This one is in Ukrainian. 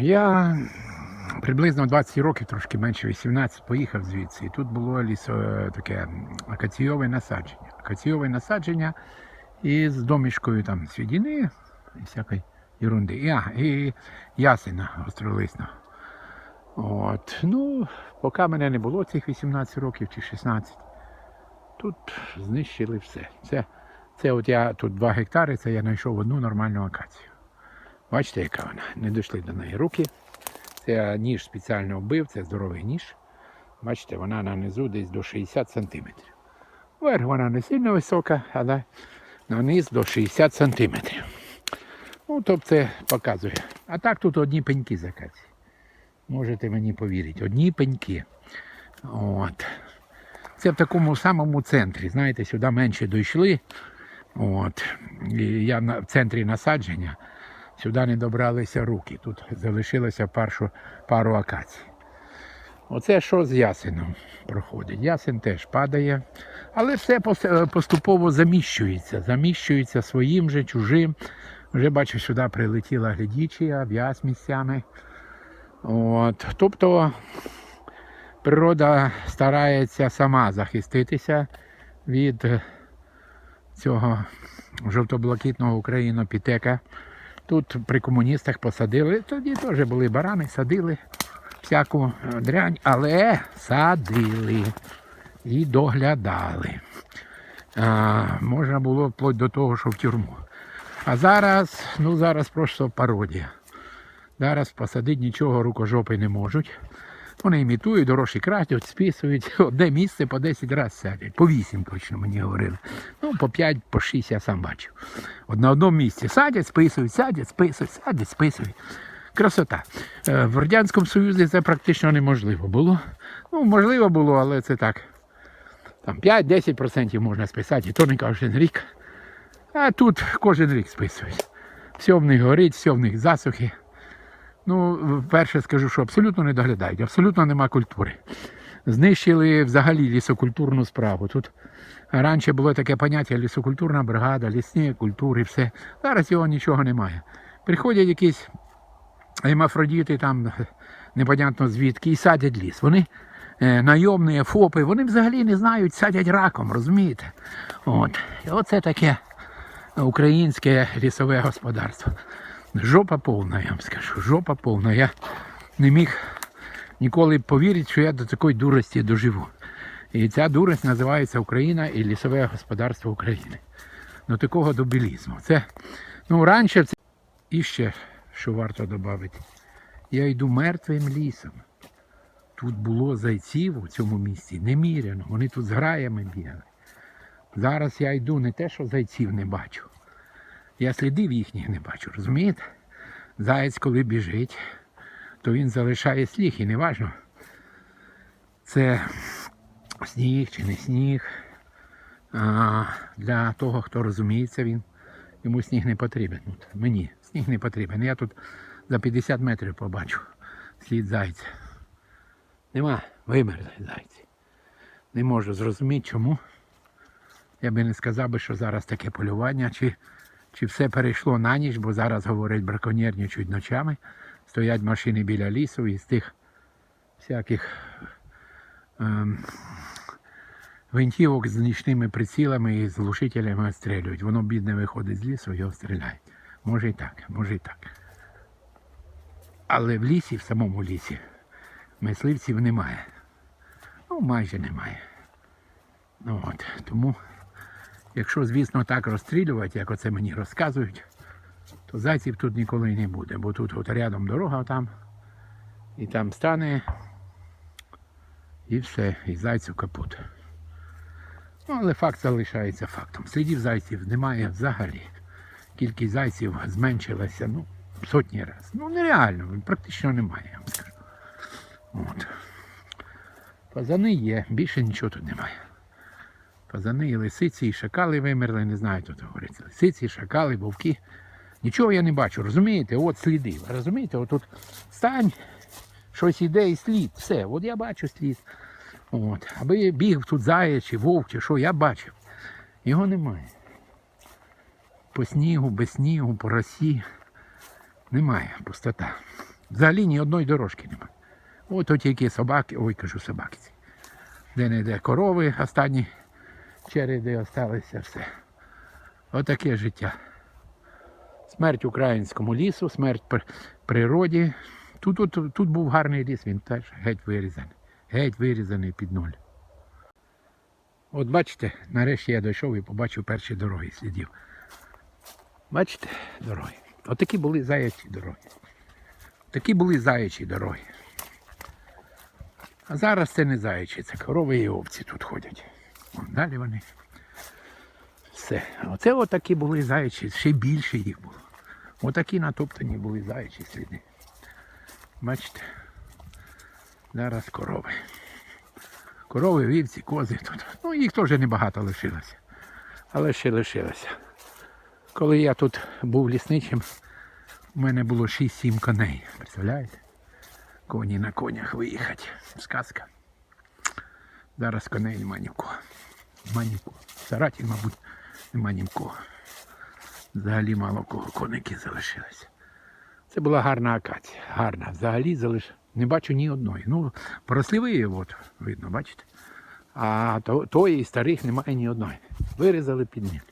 Я приблизно 20 років, трошки менше 18, поїхав звідси. І тут було лісо е, таке акаційове насадження. Акаційове насадження із домішкою там свідіни і всякої ерунди. І, а, і ясена гостролисна. От. Ну, поки мене не було цих 18 років чи 16, тут знищили все. Це, це от я тут 2 гектари, це я знайшов одну нормальну акацію. Бачите, яка вона? Не дійшли до неї руки. Це ніж спеціально вбив, це здоровий ніж. Бачите, вона на низу десь до 60 см. Вверх вона не сильно висока, але на низ до 60 см. Ну, тобто це показує. А так тут одні пеньки з. Можете мені повірити, одні пеньки. От. Це в такому самому центрі. Знаєте, сюди менше дійшли. От. І я в центрі насадження. Сюди не добралися руки. Тут залишилося першу пару акацій. Оце що з ясеном проходить. Ясен теж падає. Але все поступово заміщується. Заміщується своїм же, чужим. Вже бачу, сюди прилетіла глядічія, в'яз місцями. От. Тобто природа старається сама захиститися від цього жовто-блакитного українопітека. Тут при комуністах посадили, тоді теж були барани, садили всяку дрянь, але садили і доглядали. А, можна було вплоть до того, що в тюрму. А зараз, ну зараз просто пародія. Зараз посадити нічого рукожопи не можуть. Вони імітують, гроші крадуть, списують. Одне місце по 10 разів садять. По 8 точно мені говорили. Ну, по 5, по 6 я сам бачив. От на одному місці садять, списують, садять, списують, садять, списують. Красота. Е, В Радянському Союзі це практично неможливо було. Ну, можливо було, але це так. Там 5-10% можна списати, і то не кожен рік. А тут кожен рік списують. Все в них горить, все в них засухи. Ну, перше скажу, що абсолютно не доглядають, абсолютно нема культури. Знищили взагалі лісокультурну справу. Тут раніше було таке поняття лісокультурна бригада, лісні культури, все. Зараз його нічого немає. Приходять якісь гемафродіти, там непонятно звідки, і садять ліс. Вони е, найомні ФОПи, вони взагалі не знають, садять раком, розумієте? От. І оце таке українське лісове господарство. Жопа повна, я вам скажу. Жопа повна. Я не міг ніколи повірити, що я до такої дурості доживу. І ця дурость називається Україна і лісове господарство України. До такого добілізму. Це, ну, раніше це і ще, що варто додати, я йду мертвим лісом. Тут було зайців у цьому місці неміряно. Вони тут з граями бігали. Зараз я йду не те, що зайців не бачу. Я слідів їхніх не бачу, розумієте? Заєць, коли біжить, то він залишає слід, і неважно, це сніг чи не сніг. А, для того, хто розуміється, він, йому сніг не потрібен. От, мені сніг не потрібен. Я тут за 50 метрів побачу слід зайця. Нема, вимерли зайці. Не можу зрозуміти, чому. Я би не сказав що зараз таке полювання, чи, чи все перейшло на ніч, бо зараз говорять браконьєрничають ночами. Стоять машини біля лісу і з тих всяких ем, гвинтівок з нічними прицілами і з глушителями відстрілюють. Воно бідне виходить з лісу, його стріляють. Може і так, може і так. Але в лісі, в самому лісі, мисливців немає. Ну, майже немає. Ну, от, тому, якщо, звісно, так розстрілювати, як оце мені розказують, то зайців тут ніколи не буде, бо тут от рядом дорога там, і там стане, і все, і зайцю капут. Ну, але факт залишається фактом. Слідів зайців немає взагалі. Кількість зайців зменшилася ну, сотні разів. Ну нереально, практично немає. От. Фазани є, більше нічого тут немає. Фазани, і лисиці, і шакали вимерли, не знаю, тут говориться. Лисиці, шакали, вовки. Нічого я не бачу, розумієте? От сліди. Розумієте, отут стань, щось іде і слід. Все, от я бачу слід. От. Аби біг тут заєць чи вовк, чи що, я бачив. Його немає. По снігу, без снігу, по росі. Немає, пустота. Взагалі ні одної дорожки немає. От тільки собаки, ой, кажу собаки. Де не де корови, останні череди осталися все. Отаке життя. Смерть українському лісу, смерть природі. Тут, тут, тут був гарний ліс, він теж геть вирізаний. Геть вирізаний під нуль. От бачите, нарешті я дійшов і побачив перші дороги слідів. Бачите, дороги. Отакі були заячі дороги. Такі були заячі дороги. А зараз це не заячі, це корови і овці тут ходять. Далі вони. Все. Оце отакі були заячі, ще більше їх було. Отакі натоптані були заячі сліди. Бачите? Зараз корови. Корови, вівці, кози тут. Ну, їх теж небагато лишилося. Але ще лишилося. Коли я тут був лісничим, у мене було 6-7 коней. Представляєте? Коні на конях виїхати. Сказка. Зараз коней в кого. Нема нікого. в мабуть, нема нікого. Взагалі мало кого коники залишилися. Це була гарна акація. Гарна. Взагалі залиш... не бачу ні одної. Ну, поросливі, от, видно, бачите? А то, тої старих немає ні одної. Вирізали під них.